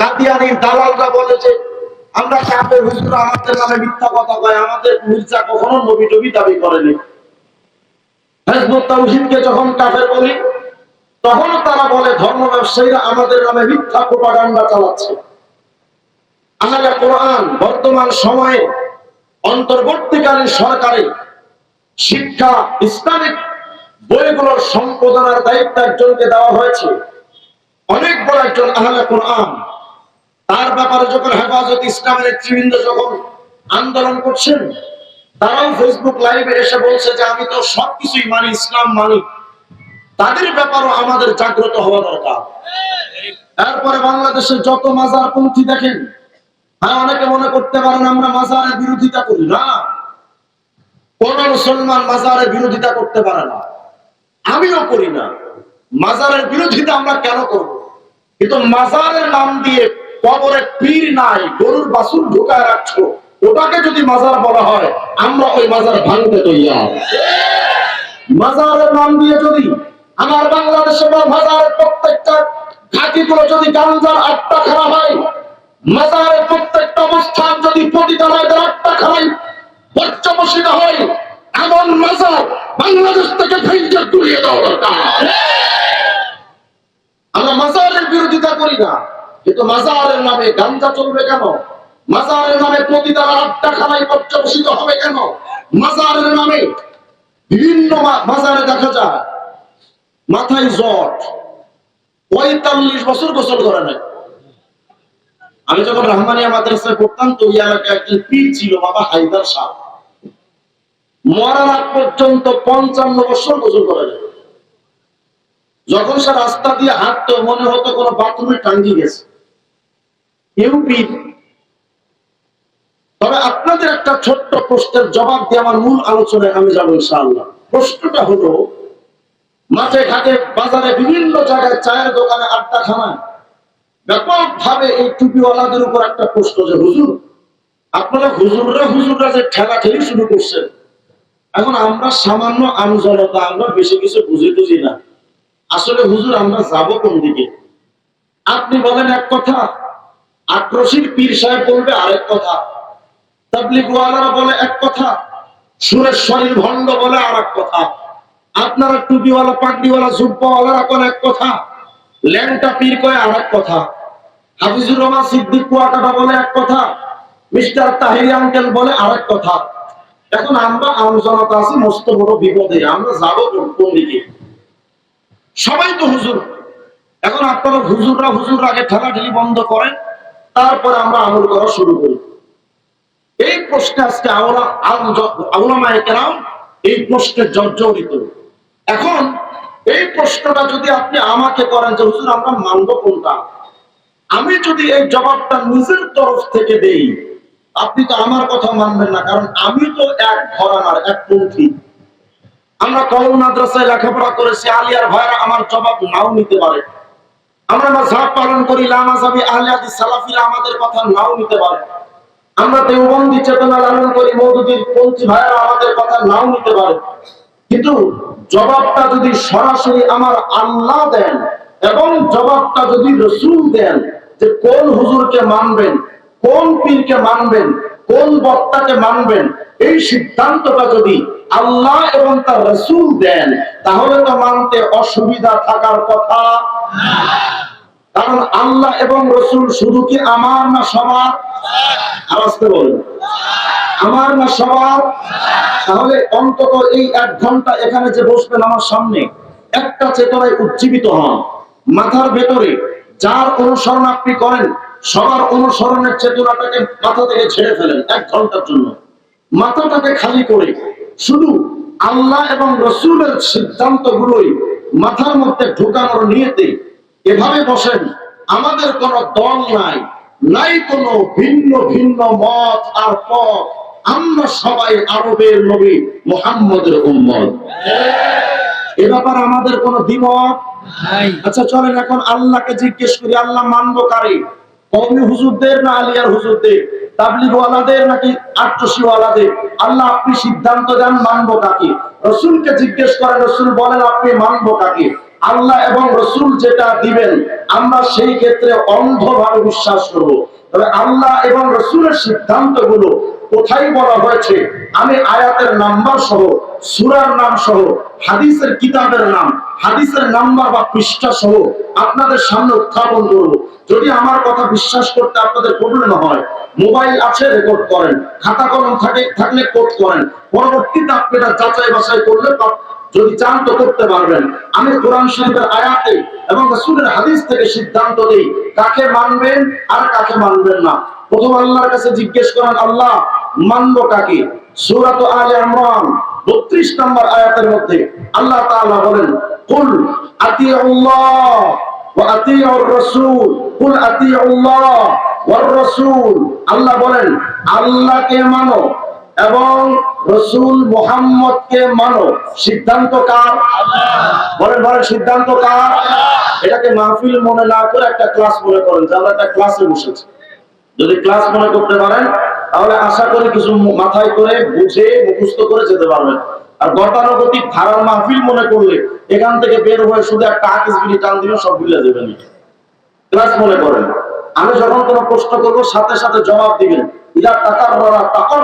কাদিয়ানির দালালরা বলে যে, আমরা কাপের হুজুর, আমাদের নামে মিথ্যা কথা কয়, আমাদের মির্জা কখনো নবী টবি দাবি করেনি। হেজবুত যখন কাফের বলি, তখন তারা বলে, ধর্ম ব্যবসায়ীরা আমাদের নামে মিথ্যা প্রোপাগান্ডা চালাচ্ছে। আহলে কোরআন বর্তমান সময়ে অন্তর্বর্তীকালীন সরকারে শিক্ষা, ইসলামিক বইগুলোর সম্পাদনার দায়িত্ব একজনকে দেওয়া হয়েছে। অনেক বড় একজন আহলে কোরআন তার ব্যাপারে যখন হেফাজত ইসলামের নেতৃবৃন্দ যখন আন্দোলন করছেন, তারাও ফেসবুক লাইভে এসে বলছে যে, আমি তো সবকিছুই মানি, ইসলাম মানি। তাদের ব্যাপারও আমাদের জাগ্রত হওয়া দরকার। এরপরে বাংলাদেশের যত মাজার পন্থী দেখেন হ্যাঁ অনেকে মনে করতে পারেন আমরা মাজারের বিরোধিতা করি না। কোন মুসলমান মাজারের বিরোধিতা করতে পারে না। আমিও করি না। মাজারের বিরোধিতা আমরা কেন করব? কিন্তু মাজারের নাম দিয়ে কবরে পীর নাই, গরুর বাসুর ঢুকায় রাখছো। ওটাকে যদি মাজার বলা হয়, আমরা ওই মাজার ভাঙতে তৈয়ার। মাজারের নাম দিয়ে যদি আমার বাংলাদেশে মাজারের প্রত্যেকটা ঘাটিগুলো যদি গাঞ্জার আটটা খাওয়া হয়, মাজারের প্রত্যেকটা অবস্থান যদি পতিতালয়দের আটটা খাওয়াই পর্যবসিত হয়, এমন মাজার বাংলাদেশ থেকে ভেঙে তুলিয়ে দেওয়া দরকার। আমরা মাজারের বিরোধিতা করি না। কিন্তু মাজারের নামে গাঞ্জা চলবে কেন? মাজারের নামে পতিতারা আটটা খানায় পর্যবসিত হবে কেন? মাজারের নামে বিভিন্ন মাজারে দেখা যায়, মাথায় জট। পঁয়তাল্লিশ বছর গোসল করে নাই। আমি যখন রহমানিয়া মাদ্রাসায় পড়তাম, তো এলাকায় একজন পীর ছিল, বাবা হায়দার শাহ মরার আগ পর্যন্ত পঞ্চান্ন বছর গোসল করে নাই। যখন সে রাস্তা দিয়ে হাঁটতো, মনে হতো কোনো বাথরুমে টাঙ্গি গেছে। ইউপি তবে আপনাদের একটা ছোট্ট প্রশ্নের জবাব দিয়ে আমার মূল আলোচনায় আমি যাব ইনশাআল্লাহ। প্রশ্নটা হলো, মাঠে ঘাটে বাজারে বিভিন্ন জায়গায় চায়ের দোকানে আড্ডা খানায় ব্যাপক ভাবে এই টুপিওয়ালাদের উপর একটা প্রশ্ন যে, হুজুর, আপনারা হুজুররা হুজুররা যে ঠেলা ঠেলি শুরু করছেন, এখন আমরা সামান্য আমজনতা, আমরা বেশি কিছু বুঝি বুঝি না। আসলে হুজুর, আমরা যাব কোন দিকে? আপনি বলেন এক কথা আক্রোশীর পীর সাহেব বলবে আরেক কথা। তাবলিগওয়ালারা বলে এক কথা, সুরেশ্বরীর ভণ্ড বলে আর এক কথা। আপনারা টুপিওয়ালা, পাগড়িওয়ালা, জুব্বাওয়ালারা কোন এক কথা? ল্যাংটা পীর কয় আর এক কথা। হাফিজুর রহমান সিদ্দিক কুয়াকাটা বলে এক কথা। মিস্টার তাহিরি আঙ্কেল বলে আরেক কথা। এখন আমরা আমজনতা আছি, মস্ত বড় বিপদে। আমরা যাব কোন দিকে? সবাই তো হুজুর। এখন আপনারা হুজুররা হুজুর আগে ঠেলাঠেলি বন্ধ করেন। তারপরে আমরা আমল করা শুরু করি। এই প্রশ্নে আজকে আওলা কেরাম এই প্রশ্নে জর্জরিত। এখন এই প্রশ্নটা যদি আপনি আমাকে করেন যে, হুজুর, আমরা মানব কোনটা? আমি যদি এই জবাবটা নিজের তরফ থেকে দেই, আপনি তো আমার কথা মানবেন না, কারণ আমি তো এক ঘরানার, এক পন্থী। আমরা কলম মাদ্রাসায় লেখাপড়া করেছি, আলিয়ার ভাইরা আমার জবাব নাও নিতে পারে। আমরা মাঝহাব পালন করি লামাজাবি আহলে হাদিস সালাফিরা আমাদের কথা নাও নিতে পারে। আমরা দেওবন্দি চেতনা লালন করি মৌদুদির পন্থী ভাইরা আমাদের কথা নাও নিতে পারে। কিন্তু জবাবটা যদি সরাসরি আমার আল্লাহ দেন এবং জবাবটা যদি রসুল দেন যে কোন হুজুরকে মানবেন, কোন পীরকে মানবেন, কোন বক্তাকে মানবেন, এই সিদ্ধান্তটা যদি আল্লাহ এবং তার রসুল দেন, তাহলে তো মানতে অসুবিধা থাকার কথা। কারণ আল্লাহ এবং রসুল শুধু কি আমার না সবার? আওয়াজতে বলুন। আমার না সবার? তাহলে অন্তত এই এক ঘণ্টা এখানে যে বসবেন আমার সামনে, একটা চেতনায় উজ্জীবিত হন। মাথার ভেতরে যার অনুসরণ আপনি করেন, সবার অনুসরণের চেতনাটাকে মাথা থেকে ছেড়ে ফেলেন এক ঘণ্টার জন্য। মাথাটাকে খালি করে শুধু আল্লাহ এবং রসুলের সিদ্ধান্ত গুলোই মাথার মধ্যে ঢুকানোর নিয়েতে এভাবে বসেন আমাদের কোন দল নাই নাই কোনো ভিন্ন ভিন্ন মত আর পথ। আমরা সবাই আরবের নবী মোহাম্মদের উম্মত। এ ব্যাপারে আমাদের কোন দ্বিমত? আচ্ছা চলেন এখন আল্লাহকে জিজ্ঞেস করি আল্লাহ মানবো কারে? কৌমি হুজুরদের না আলিয়ার হুজুরদের? তাবলিগ ওয়ালাদের নাকি আট্রসি আল্লাহ আপনি সিদ্ধান্ত দেন মানবো কাকে? রসুলকে জিজ্ঞেস করেন রসুল বলেন আপনি মানবো কাকে? আল্লাহ এবং রসুল যেটা দিবেন, আমরা সেই ক্ষেত্রে অন্ধভাবে বিশ্বাস করব। তবে আল্লাহ এবং রসুলের সিদ্ধান্তগুলো কোথায় বলা হয়েছে, আমি আয়াতের নাম্বার সহ, সুরার নাম সহ, হাদিসের কিতাবের নাম, হাদিসের নাম্বার বা পৃষ্ঠা সহ আপনাদের সামনে উত্থাপন করব। যদি আমার কথা বিশ্বাস করতে আপনাদের প্রবলেম হয়, মোবাইল আছে রেকর্ড করেন, খাতা কলম থাকে থাকলে কোড করেন, পরবর্তীতে আপনি যাচাই বাছাই করলে যদি চান তো করতে পারবেন। আমি কোরআন শরীফের আয়াতে এবং রাসূলের হাদিস থেকে সিদ্ধান্ত দেই কাকে মানবেন আর কাকে মানবেন না। প্রথম আল্লাহর কাছে জিজ্ঞেস করেন, আল্লাহ, মানবো কাকে? সূরাত আলে ইমরান 32 নম্বর আয়াতের মধ্যে আল্লাহ তাআলা বলেন, কুল আতিউল্লাহ ওয়া আতিউর রাসূল, কুল আতিউল্লাহ ওয়ার রাসূল। আল্লাহ বলেন, আল্লাহকে মানো এবং রসুল মোহাম্মদকে মানো। সিদ্ধান্ত কার? বলেন বলেন, সিদ্ধান্ত কার? এটাকে মাহফিল মনে না করে একটা ক্লাস মনে করেন, যে আমরা একটা ক্লাসে বসেছি। যদি ক্লাস মনে করতে পারেন, তাহলে আশা করি কিছু মাথায় করে বুঝে মুখস্থ করে যেতে পারবেন। আর গতানুগতিক ধারার মাহফিল মনে করলে এখান থেকে বের হয়ে শুধু একটা আকিস বিড়ি টান দিলে সব ভুলে যাবেন। ক্লাস মনে করেন। আমি যখন কোনো প্রশ্ন করব, সাথে সাথে জবাব দিবেন। ইলা টাকার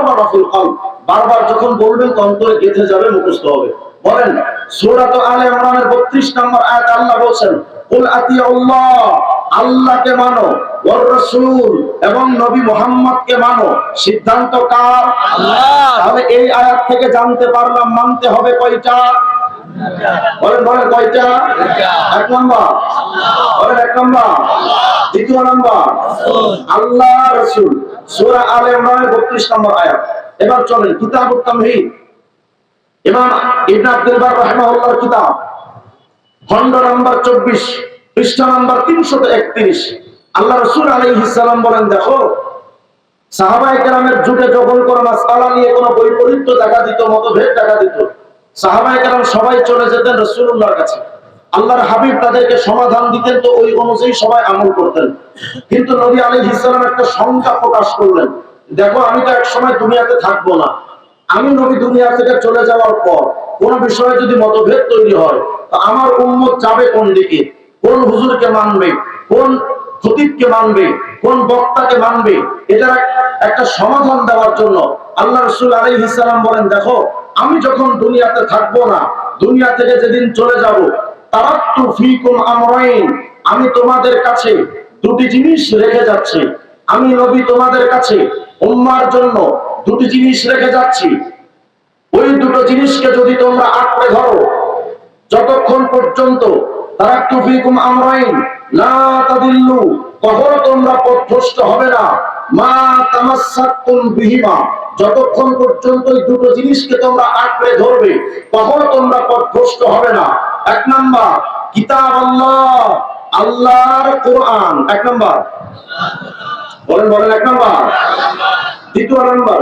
বলা ফুল কল বারবার যখন বলবেন অন্তরে গেঁথে যাবে মুখস্থ হবে। বলেন সূরাত আলে ইমরানের 32 নম্বর আয়াত আল্লাহ বলেন কুল আতিউল্লাহ আল্লাহকে মানো ওয়ার রাসূল এবং নবী মুহাম্মদকে মানো। সিদ্ধান্ত কার? আল্লাহ। তাহলে এই আয়াত থেকে জানতে পারলাম মানতে হবে কয়টা? বলেন বলেন কয়টা? এক নম্বর। বলেন এক নম্বর। দ্বিতীয় নম্বর। আল্লাহ রসুল। সূরা আলে ইমরানের 32 নম্বর আয়াত। এবার চলেন কিতাবুত তামহীদ ইমাম ইবনে আব্দুল বার রাহিমাহুল্লাহর কিতাব। খণ্ড নাম্বার 24 পৃষ্ঠা নাম্বার 331 আল্লাহ রাসূল সালাম বলেন, দেখো, সাহাবায়ে কেরামের যুগে যখন কোন মাসআলা নিয়ে কোনো বৈপরীত্য দেখা দিত, মতভেদ দেখা দিত, সাহাবায়ে কেরাম সবাই চলে যেতেন রাসূলুল্লাহর কাছে। আল্লাহর হাবিব তাদেরকে সমাধান দিতেন তো ওই অনুযায়ী সবাই আমল করতেন। কিন্তু নবী আলাইহিস সালাম একটা সংখ্যা প্রকাশ করলেন। দেখো, আমি তো এক সময় দুনিয়াতে থাকব না। আমি নবী দুনিয়া থেকে চলে যাওয়ার পর কোন বিষয়ে যদি মতভেদ তৈরি হয়, তো আমার উম্মত যাবে কোন দিকে? কোন হুজুরকে মানবে? কোন খতিবকে মানবে? কোন বক্তাকে মানবে? এক- একটা সমাধান দেওয়ার জন্য আল্লাহ রসুল আলাইহিস সালাম বলেন, দেখো, আমি যখন দুনিয়াতে থাকব না, দুনিয়া থেকে যেদিন চলে যাব তারাত্তু ফিকুম আমরাইন। আমি তোমাদের কাছে দুটি জিনিস রেখে যাচ্ছি। আমি নবী তোমাদের কাছে উম্মার জন্য দুটি জিনিস রেখে যাচ্ছি। ওই দুটো জিনিসকে যদি তোমরা আঁকড়ে ধরো, যতক্ষণ পর্যন্ত তারা তুফিকুম আমরাইন তাদিল্লু, কখনো তোমরা পথভ্রষ্ট হবে না। মা বিহিমা, যতক্ষণ পর্যন্ত এই দুটো জিনিসকে তোমরা আঁকড়ে ধরবে, কখনো তোমরা পথভ্রষ্ট হবে না। এক নাম্বার কিতাব আল্লাহ আল্লাহর কোরআন। এক নাম্বার। বলেন বলেন, এক নাম্বার। দ্বিতীয় নাম্বার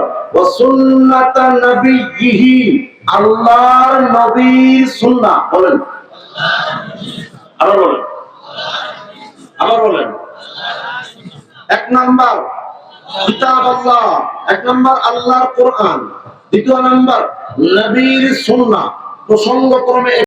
আল্লাহর বলেন। আবার বলেন। আবার বলেন। এক নাম্বার কিতাব আল্লাহ এক নাম্বার, আল্লাহর কোরআন। দ্বিতীয় নাম্বার, নবীর সুন্নাহ। প্রসঙ্গক্রমে